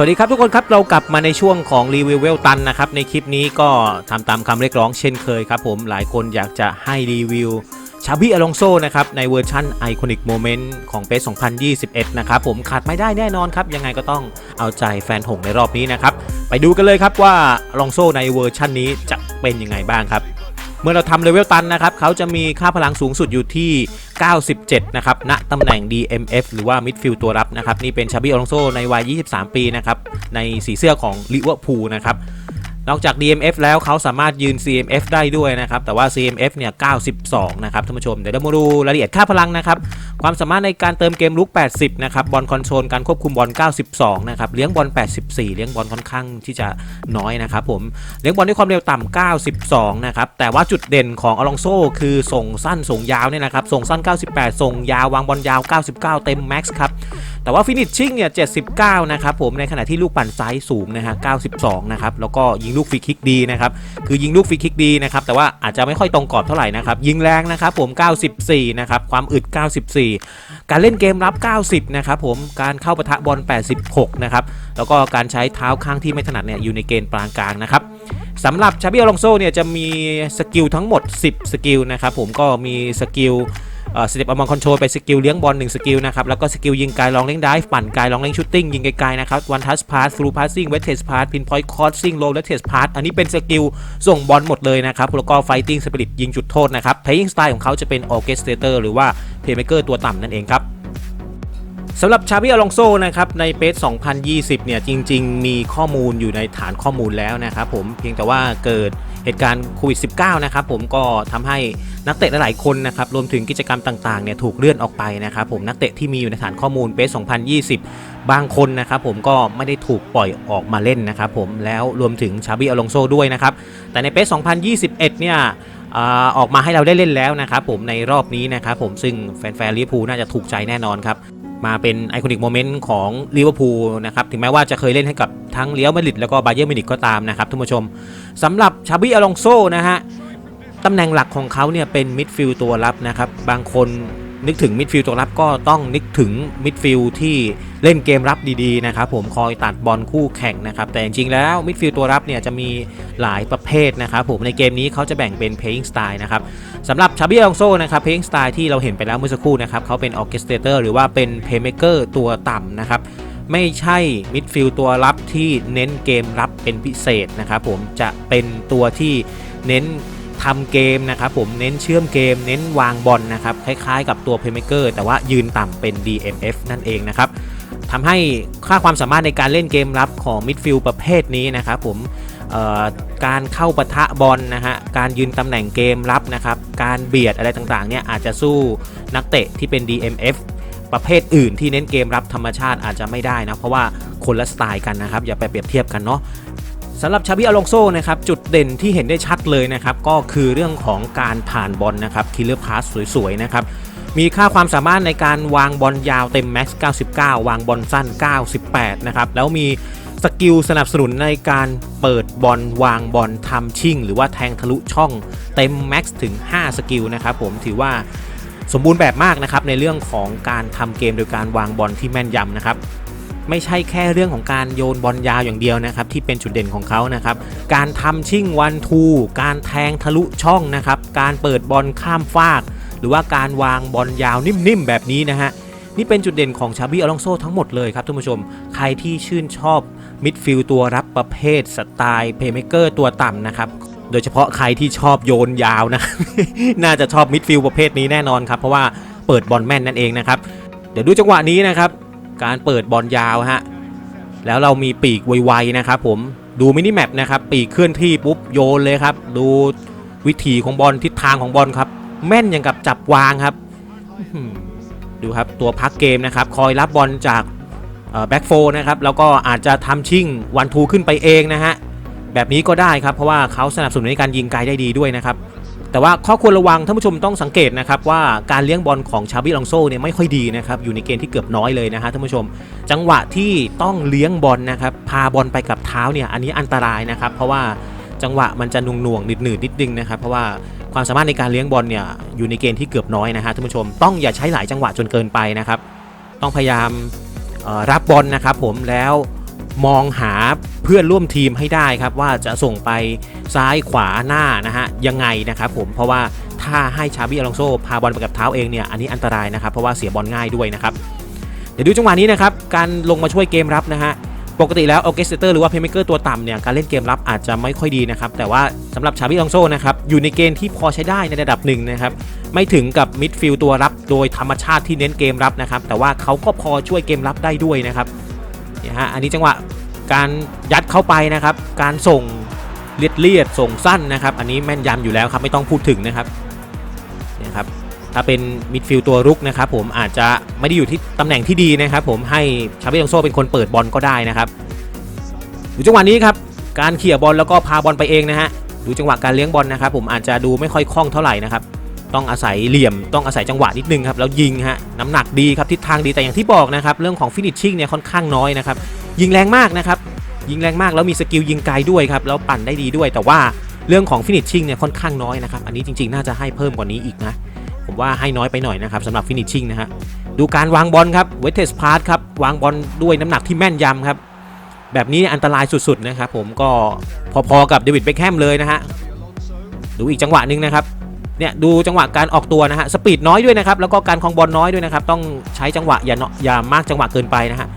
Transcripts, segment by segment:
สวัสดีครับทุกคนครับเรากลับมาในช่วงของรีวิวเวลตันนะครับในคลิปนี้ก็ทำตามคำเรียกร้องเช่นเคยครับผมหลายคนอยากจะให้รีวิวชาบิอลองโซนะครับในเวอร์ชั่นไอคอนิกโมเมนต์ของเป2021 นะครับผมขาดไม่ได้แน่นอนครับ ยังไงก็ต้องเอาใจแฟนหงในรอบนี้นะครับ ไปดูกันเลยครับว่าอลองโซในเวอร์ชั่นนี้จะเป็นยังไงบ้างครับเมื่อเราทำเลเวลตันนะครับเขาจะมีค่าพลังสูงสุดอยู่ที่ 97 นะครับ ณ ตำแหน่ง DMF หรือว่ามิดฟิลด์ตัวรับนะครับ นี่เป็นชาบิอลองโซในวัย 23 ปีนะครับ ในสีเสื้อของลิเวอร์พูลนะครับ นอกจาก DMF แล้วเขาสามารถยืน CMF ได้ด้วยนะครับ แต่ว่า CMF เนี่ย 92 นะครับท่านผู้ชม เดี๋ยวเรามาดูรายละเอียดค่าพลังนะครับ ความสามารถในการเติมเกมลุก 80 นะครับ บอลคอนโทรลการควบคุมบอล 92 นะครับ เลี้ยงบอล 84 เลี้ยงบอลค่อนข้างที่จะน้อยนะครับผม เลี้ยงบอลด้วยความเร็วต่ำ 92 นะครับ แต่ว่าจุดเด่นของอลองโซคือส่งสั้นส่งยาวเนี่ยนะครับ ส่งสั้น 98 ส่งยาววางบอลยาว 99 เต็มแม็กซ์ครับ แต่ว่าฟินิชชิ่งเนี่ย 79 นะครับผม ในขณะที่ลูกปั่นไซ้ายสูงนะฮะ 92 นะครับ แล้วก็ยิงลูกฟรีคิกดีนะครับ คือยิงลูกฟรีคิกดีนะครับ แต่ว่าอาจจะไม่ค่อยตรงกรอบเท่าไหร่นะครับ ยิงแรงนะครับผม 94 นะครับ ความอึด 94 การเล่นเกมรับ 90 นะครับผม การเข้าปะทะบอล 86 นะครับ แล้วก็การใช้เท้าข้างที่ไม่ถนัดเนี่ย อยู่ในเกณฑ์ปานกลางนะครับสำหรับชาบิอลองโซเนี่ยจะมีสกิลทั้งหมด 10 สกิลนะครับผม ก็มีสกิล สเต็ปอมอนคอนโทรลไปสกิลเลี้ยงบอล1สกิลนะครับ แล้วก็สกิลยิงไกลลองเล่งได้ปั่นไกลลองเล่งชูตติ้งยิงไกลๆนะครับวันทัชพาสฟลูพาสซิ่งเวทเทสพาสพินพอยต์คอร์ซิ่งโลเลเทสพาสอันนี้เป็นสกิลส่งบอลหมดเลยนะครับแล้วก็ไฟติ้งสปิริตยิงจุดโทษนะครับเพลยิงสไตล์ของเขาจะเป็นออเกสเตเตอร์หรือว่าเพลย์เมเกอร์ตัวต่ำนั่นเองครับสำหรับชาบิอลองโซนะครับในเปส2020 เนี่ยจริง ๆ มีข้อมูลอยู่ในฐานข้อมูลแล้วนะครับผมเพียงแต่ว่าเกิด เหตุการณ์โควิด -19 นะครับผมก็ทำให้นักเตะหลายๆคนนะครับรวมถึงกิจกรรมต่างๆเนี่ยถูกเลื่อนออกไปนะครับผมนักเตะที่มีอยู่ในฐานข้อมูลเปส2020 บางคนนะครับผมก็ไม่ได้ถูกปล่อยออกมาเล่นนะครับผมแล้วรวมถึงชาบิอลองโซด้วยนะครับแต่ในเปส2021 เนี่ยอ่าออกมาให้เราได้เล่นแล้วนะครับผมในรอบนี้นะครับผมซึ่งแฟนๆลิเวอร์พูลน่าจะถูกใจแน่นอนครับมาเป็นไอคอนิกโมเมนต์ของลิเวอร์พูลนะครับถึงแม้ว่าจะเคยเล่นให้กับทั้งเลี้ยวมาดริดแล้วก็บาเยอร์มิวนิกก็ตามนะครับท่านผู้ชม สำหรับชาบิอลองโซนะฮะตำแหน่งหลักของเขาเนี่ยเป็นมิดฟิลด์ตัวรับนะครับบางคนนึกถึงมิดฟิลด์ตัวรับก็ต้องนึกถึงมิดฟิลด์ที่เล่นเกมรับดีๆนะครับผมคอยตัดบอลคู่แข่งนะครับแต่จริงๆแล้วมิดฟิลด์ตัวรับเนี่ยจะมีหลายประเภทนะครับผมในเกมนี้เขาจะแบ่งเป็น playing style นะครับสำหรับชาบิอลองโซนะครับเพลงสไตล์ที่เราเห็นไปแล้วเมื่อสักครู่นะครับเขาเป็นออเคสเตเตอร์หรือว่าเป็นเพลเม k เกอร์ตัวต่ำนะครับ ไม่ใช่มิดฟิลด์ตัวรับที่เน้นเกมรับเป็นพิเศษนะครับผมจะเป็นตัวที่เน้นทำเกมนะครับผมเน้นเชื่อมเกม เน้นวางบอลนะครับคล้ายๆ กับตัวเพลย์เมเกอร์แต่ว่ายืนต่ำเป็น DMF นั่นเองนะครับทำให้ค่าความสามารถในการเล่นเกมรับของมิดฟิลด์ประเภทนี้นะครับผมการเข้าปะทะบอลนะฮะ การยืนตำแหน่งเกมรับนะครับ การเบียดอะไรต่างๆเนี่ยอาจจะสู้นักเตะที่เป็น DMF ประเภทอื่นที่เน้นเกมรับธรรมชาติอาจจะไม่ได้นะ เพราะว่าคนละสไตล์กันนะครับ อย่าไปเปรียบเทียบกันเนาะสำหรับชาบิอลองโซนะครับจุดเด่นที่เห็นได้ชัดเลยนะครับ ก็คือเรื่องของการผ่านบอลนะครับคิลเลอร์พาสสวยๆนะครับมีค่าความสามารถในการวางบอลยาวเต็มแม็กซ์99 วางบอลสั้น 98 นะครับ แล้วมีสกิลสนับสนุนในการเปิดบอลวางบอลทำชิ่ง หรือว่าแทงทะลุช่องเต็มแม็กซ์ถึง 5 สกิลนะครับผมถือว่า สมบูรณ์แบบมากนะครับในเรื่องของการทำเกมโดยการวางบอลที่แม่นยำนะครับไม่ใช่แค่เรื่องของการโยนบอลยาวอย่างเดียวนะครับ ที่เป็นจุดเด่นของเขานะครับ การทำชิ่งวันทูการแทงทะลุช่องนะครับ การเปิดบอลข้ามฟาก หรือว่าการวางบอลยาวนิ่มๆแบบนี้นะฮะนี่เป็นจุดเด่นของชาบิอลองโซทั้งหมดเลยครับท่านผู้ชม ใครที่ชื่นชอบมิดฟิลด์ตัวรับประเภทสไตล์เพย์เมเกอร์ตัวต่ำนะครับ โดยเฉพาะใครที่ชอบโยนยาวนะ น่าจะชอบมิดฟิลด์ประเภทนี้แน่นอนครับเพราะว่าเปิดบอลแม่นนั่นเองนะครับเดี๋ยวดูจังหวะนี้นะครับ การเปิดบอลยาวฮะแล้วเรามีปีกไวๆนะครับผมดูมินิแมปนะครับปีกเคลื่อนที่ปุ๊บโยนเลยครับ ดูวิถีของบอลทิศทางของบอลครับ แม่นอย่างกับจับวางครับ ดูครับตัวพักเกมนะครับ คอยรับบอลจากแบ็กโฟนะครับ แล้วก็อาจจะทำชิ่งวันทูขึ้นไปเองนะฮะ แบบนี้ก็ได้ครับเพราะว่าเขาสนับสนุนในการยิงไกลได้ดีด้วยนะครับแต่ว่าข้อควรระวังท่านผู้ชมต้องสังเกตนะครับว่าการเลี้ยงบอลของชาบิลองโซเนี่ยไม่ค่อยดีนะครับอยู่ในเกณฑ์ที่เกือบน้อยเลยนะฮะท่านผู้ชม จังหวะที่ต้องเลี้ยงบอลนะครับพาบอลไปกับเท้าเนี่ยอันนี้อันตรายนะครับเพราะว่าจังหวะมันจะหน่วงหนืดๆนิดนึงนะครับเพราะว่าความสามารถในการเลี้ยงบอลเนี่ยอยู่ในเกณฑ์ที่เกือบน้อยนะฮะท่านผู้ชมต้องอย่าใช้หลายจังหวะจนเกินไปนะครับต้องพยายามรับบอลนะครับผมแล้ว มองหาเพื่อนร่วมทีมให้ได้ครับ ว่าจะส่งไปซ้ายขวาหน้านะฮะยังไงนะครับผมเพราะว่าถ้าให้ชาบิอลองโซพาบอลไปกับเท้าเองเนี่ยอันนี้อันตรายนะครับเพราะว่าเสียบอลง่ายด้วยนะครับเดี๋ยวดูจังหวะนี้นะครับการลงมาช่วยเกมรับนะฮะปกติแล้วออเกสเตอร์หรือว่าเพย์เมเกอร์ตัวต่ำเนี่ยการเล่นเกมรับอาจจะไม่ค่อยดีนะครับแต่ว่าสำหรับชาบิลองโซนะครับอยู่ในเกณฑ์ที่พอใช้ได้ในระดับหนึ่งนะครับไม่ถึงกับมิดฟิลด์ตัวรับโดยธรรมชาติที่เน้นเกมรับนะครับแต่ว่าเขาก็พอช่วยเกมรับได้ด้วยนะครับ เนี่ยฮะอันนี้จังหวะการยัดเข้าไปนะครับ การส่งเลียดเลียดๆส่งสั้นนะครับ อันนี้แม่นยำอยู่แล้วครับไม่ต้องพูดถึงนะครับเนี่ยครับถ้าเป็นมิดฟิลด์ตัวรุกนะครับผมอาจจะไม่ได้อยู่ที่ตำแหน่งที่ดีนะครับ ผมให้ชาเบยองโซเป็นคนเปิดบอลก็ได้นะครับดูจังหวะนี้ครับการเขี่ยบอลแล้วก็พาบอลไปเองนะฮะดูจังหวะการเลี้ยงบอลนะครับ ผมอาจจะดูไม่ค่อยคล่องเท่าไหร่นะครับ ต้องอาศัยเหลี่ยมต้องอาศัยจังหวะนิดนึงครับแล้วยิงฮะน้ำหนักดีครับทิศทางดีแต่อย่างที่บอกนะครับเรื่องของฟินิชชิ่งเนี่ยค่อนข้างน้อยนะครับยิงแรงมากนะครับยิงแรงมากแล้วมีสกิลยิงไกลด้วยครับแล้วปั่นได้ดีด้วย แต่ว่าเรื่องของฟินิชชิ่งเนี่ยค่อนข้างน้อยนะครับอันนี้จริงๆ น่าจะให้เพิ่มกว่านี้อีกนะผมว่าให้น้อยไปหน่อยนะครับสำหรับฟินิชชิ่งนะฮะดูการวางบอลครับเวทเทสพาร์ครับวางบอลด้วยน้ำหนักที่แม่นยำครับแบบนี้อันตรายสุดๆนะครับผมก็พอๆกับเดวิดเบคแฮมเลยนะฮะดูอีกจังหวะหนึ่งนะครับ เนี่ยดูจังหวะการออกตัวนะฮะสปีดน้อยด้วยนะครับแล้วก็การคลองบอลน้อยด้วยนะครับต้องใช้จังหวะอย่าเนาะอย่ามากจังหวะเกินไปนะฮะ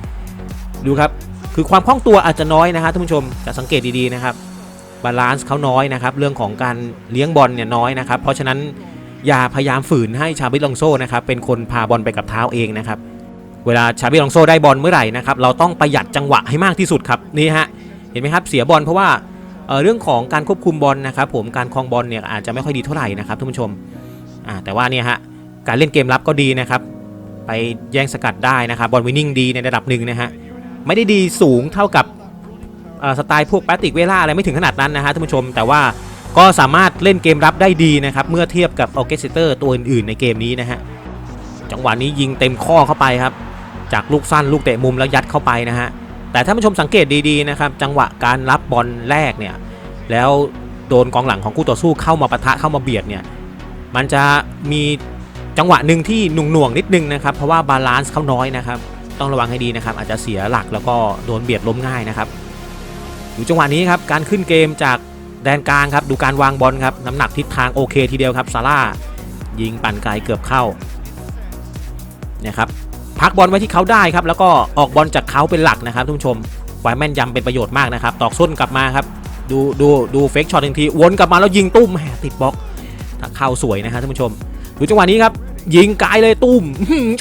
ดูครับคือความคล่องตัวอาจจะน้อยนะฮะท่านผู้ชมจะสังเกตดีๆนะครับบาลานซ์เขาน้อยนะครับเรื่องของการเลี้ยงบอลเนี่ยน้อยนะครับเพราะฉะนั้นอย่าพยายามฝืนให้ชาบิลองโซนะครับเป็นคนพาบอลไปกับเท้าเองนะครับเวลาชาบิลองโซได้บอลเมื่อไหร่นะครับเราต้องประหยัดจังหวะให้มากที่สุดครับนี่ฮะเห็นไหมครับเสียบอลเพราะว่า เเรื่องของการควบคุมบอลนะครับผมการคลองบอลเนี่ยอาจจะไม่ค่อยดีเท่าไหร่นะครับท่านผู้ชมอ่าแต่ว่าเนี่ยฮะการเล่นเกมรับก็ดีนะครับไปแย่งสกัดได้นะครับบอลวินนิ่งดีในระดับหนึ่งนะฮะไม่ได้ดีสูงเท่ากับสไตล์พวกแปติกเวล่าอะไรไม่ถึงขนาดนั้นนะฮะท่านผู้ชม แต่ว่าก็สามารถเล่นเกมรับได้ดีนะครับเมื่อเทียบกับออเกสเตอร์ตัวอื่นๆในเกมนี้นะฮะจังหวะนี้ยิงเต็มข้อเข้าไปครับจากลูกสั้นลูกเตะมุมแล้วยัดเข้าไปนะฮะ แต่ถ้าผู้ชมสังเกตดีๆนะครับจังหวะการรับบอลแรกเนี่ยแล้วโดนกองหลังของคู่ต่อสู้เข้ามาปะทะเข้ามาเบียดเนี่ยมันจะมีจังหวะหนึ่งที่หน่วงๆนิดนึงนะครับเพราะว่าบาลานซ์เขาน้อยนะครับต้องระวังให้ดีนะครับอาจจะเสียหลักแล้วก็โดนเบียดล้มง่ายนะครับอยู่จังหวะนี้ครับการขึ้นเกมจากแดนกลางครับดูการวางบอลครับน้ำหนักทิศทางโอเคทีเดียวครับซาร่ายิงปั่นไกลเกือบเข้านี่ยครับ พักบอลไว้ที่เขาได้ครับแล้วก็ออกบอลจากเขาเป็นหลักนะครับทุกผู้ชมไวแม่นยำเป็นประโยชน์มากนะครับตอกส้นกลับมาครับดูดูดูเฟกช็อตหนึ่งทีวนกลับมาแล้วยิงตุ้มแหมติดบล็อกถ้าเข้าสวยนะครับท่านผู้ชม ดูจังหวะนี้ครับ ยิงไกลเลยตุ้ม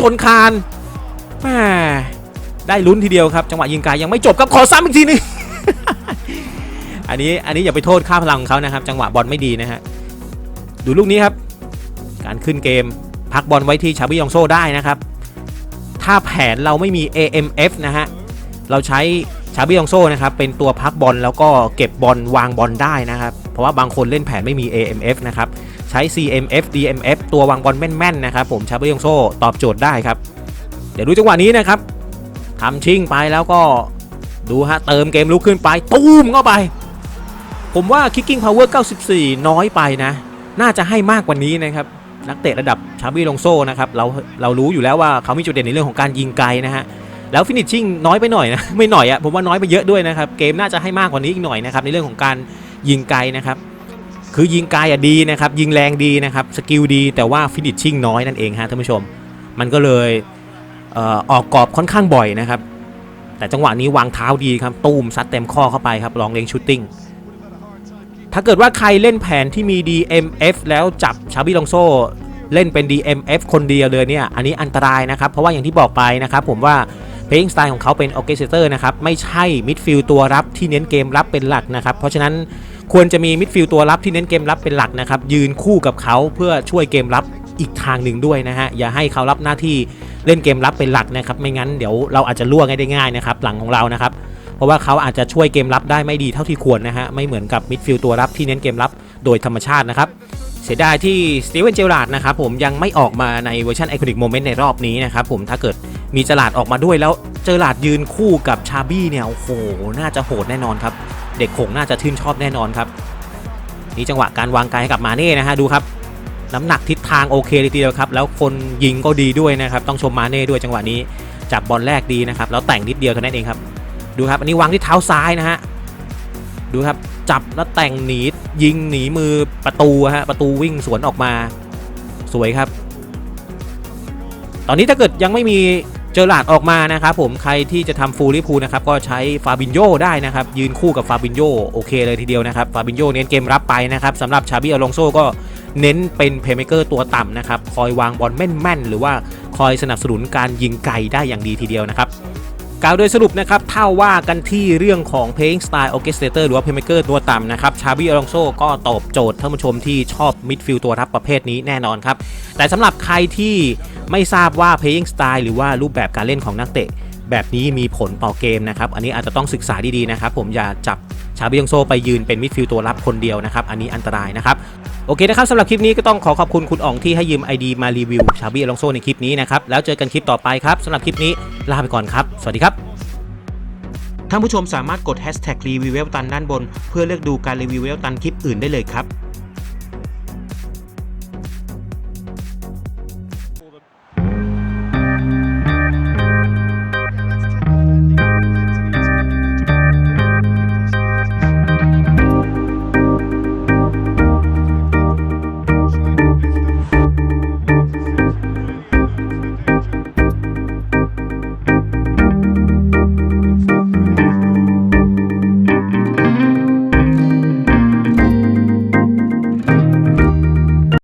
ชนคานแหมได้ลุ้นทีเดียวครับ จังหวะยิงไกลยังไม่จบครับขอซ้ำอีกทีนึงอันนี้อันนี้อย่าไปโทษค่าพลังของเขานะครับ จังหวะบอลไม่ดีนะฮะดูลูกนี้ครับ การขึ้นเกม พักบอลไว้ที่ชาบิยองโซได้นะครับ ถ้าแผนเราไม่มี AMF นะฮะ เราใช้ชาบิยองโซนะครับ เป็นตัวพักบอลแล้วก็เก็บบอลวางบอลได้นะครับ เพราะว่าบางคนเล่นแผนไม่มี AMF นะครับ ใช้ CMF DMF ตัววางบอลแม่นๆนะครับผมชาบิยองโซตอบโจทย์ได้ครับ เดี๋ยวดูจังหวะนี้นะครับทำชิ่งไปแล้วก็ดูฮะเติมเกมลุกขึ้นไปตูมเข้าไป ผมว่า Kicking Power 94 น้อยไปนะ น่าจะให้มากกว่านี้นะครับ นักเตะระดับชาบิลงโซนะครับเราเรารู้อยู่แล้วว่าเขามีจุดเด่นในเรื่องของการยิงไกลนะฮะแล้วฟินิชชิ่งน้อยไปหน่อยนะไม่หน่อยอะผมว่าน้อยไปเยอะด้วยนะครับเกมน่าจะให้มากกว่านี้อีกหน่อยนะครับในเรื่องของการยิงไกลนะครับคือยิงไกลอะดีนะครับยิงแรงดีนะครับสกิลดีแต่ว่าฟินิชชิ่งน้อยนั่นเองฮะท่านผู้ชม มันก็เลยเออออกกรอบค่อนข้างบ่อยนะครับแต่จังหวะนี้วางเท้าดีครับ ตูมซัดเต็มข้อเข้าไปครับลองเลงชูตติ้ง ถ้าเกิดว่าใครเล่นแผนที่มี DMF แล้วจับชาบิลองโซเล่นเป็น DMF คนเดียวเลยเนี่ย อันนี้อันตรายนะครับ เพราะว่าอย่างที่บอกไปนะครับผมว่าเพลงสไตล์ของเขาเป็นออ c เ s เตอร์นะครับ ไม่ใช่มิดฟิลด์ตัวรับที่เน้นเกมรับเป็นหลักนะครับ เพราะฉะนั้นควรจะมีมิดฟิลด์ตัวรับที่เน้นเกมรับเป็นหลักนะครับ ยืนคู่กับเขาเพื่อช่วยเกมรับอีกทางหนึ่งด้วยนะฮะ อย่าให้เขารับหน้าที่เล่นเกมรับเป็นหลักนะครับ ไม่งั้นเดี๋ยวเราอาจจะล่วงได้ง่ายนะครับ หลังของเรานะครับ เพราะว่าเขาอาจจะช่วยเกมรับได้ไม่ดีเท่าที่ควรนะฮะ ไม่เหมือนกับมิดฟิลด์ตัวรับที่เน้นเกมรับโดยธรรมชาตินะครับ เสียดายที่สตีเวนเจอราร์ดนะครับผมยังไม่ออกมาในเวอร์ชันไอคอนิกโมเมนต์ในรอบนี้นะครับผมถ้าเกิดมีเจอราร์ดออกมาด้วยแล้วเจอราร์ดยืนคู่กับชาบี้เนี่ยโอ้โหน่าจะโหดแน่นอนครับเด็กคงน่าจะชื่นชอบแน่นอนครับนี่จังหวะการวางไกลให้กับมาเน่นะฮะดูครับน้ำหนักทิศทางโอเคเลยทีเดียวครับ แล้วคนยิงก็ดีด้วยนะครับ ต้องชมมาเน่ด้วยจังหวะนี้จับบอลแรกดีนะครับ แล้วแต่งนิดเดียวเท่านั้นเองครับ ดูครับอันนี้วางที่เท้าซ้ายนะฮะดูครับจับแล้วแต่งหนียิงหนีมือประตูฮะประตูวิ่งสวนออกมาสวยครับ ตอนนี้ถ้าเกิดยังไม่มีเจอหลาดออกมานะครับผมใครที่จะทำฟูลิพูนะครับก็ใช้ฟาบินโยได้นะครับยืนคู่กับฟาบินโยโอเคเลยทีเดียวนะครับฟาบินโยเน้นเกมรับไปนะครับสำหรับชาบิอลองโซก็เน้นเป็นเพย์เมเกอร์ตัวต่ำนะครับคอยวางบอลแม่นๆ หรือว่าคอยสนับสนุนการยิงไกลได้อย่างดีทีเดียวนะครับ กล่าวโดยสรุปนะครับถ้าว่ากันที่เรื่องของเพลงสไตล์ออเคสเตเตอร์หรือว่าเพเมเกอร์ตัวต่ำนะครับชาบิอลองโซก็ตอบโจทย์ท่านผู้ชมที่ชอบมิดฟิลด์ตัวรับประเภทนี้แน่นอนครับ แต่สำหรับใครที่ไม่ทราบว่าเพลงสไตล์หรือว่ารูปแบบการเล่นของนักเตะ แบบนี้มีผลต่อเกมนะครับ อันนี้อาจจะต้องศึกษาดีๆนะครับ ผมอย่าจับ ชาบิยองโซไปยืนเป็นมิดฟิลด์ตัวรับคนเดียวนะครับ อันนี้อันตรายนะครับ โอเคนะครับสำหรับคลิปนี้ก็ต้องขอขอบคุณคุณอ๋องที่ให้ยืม ID มารีวิวชาบิอลองโซในคลิปนี้นะครับ แล้วเจอกันคลิปต่อไปครับสำหรับคลิปนี้ลาไปก่อนครับ สวัสดีครับ ท่านผู้ชมสามารถกดแฮชแท็กรีวิวเวลตันด้านบน เพื่อเลือกดูการรีวิวเวลตันคลิปอื่นได้เลยครับ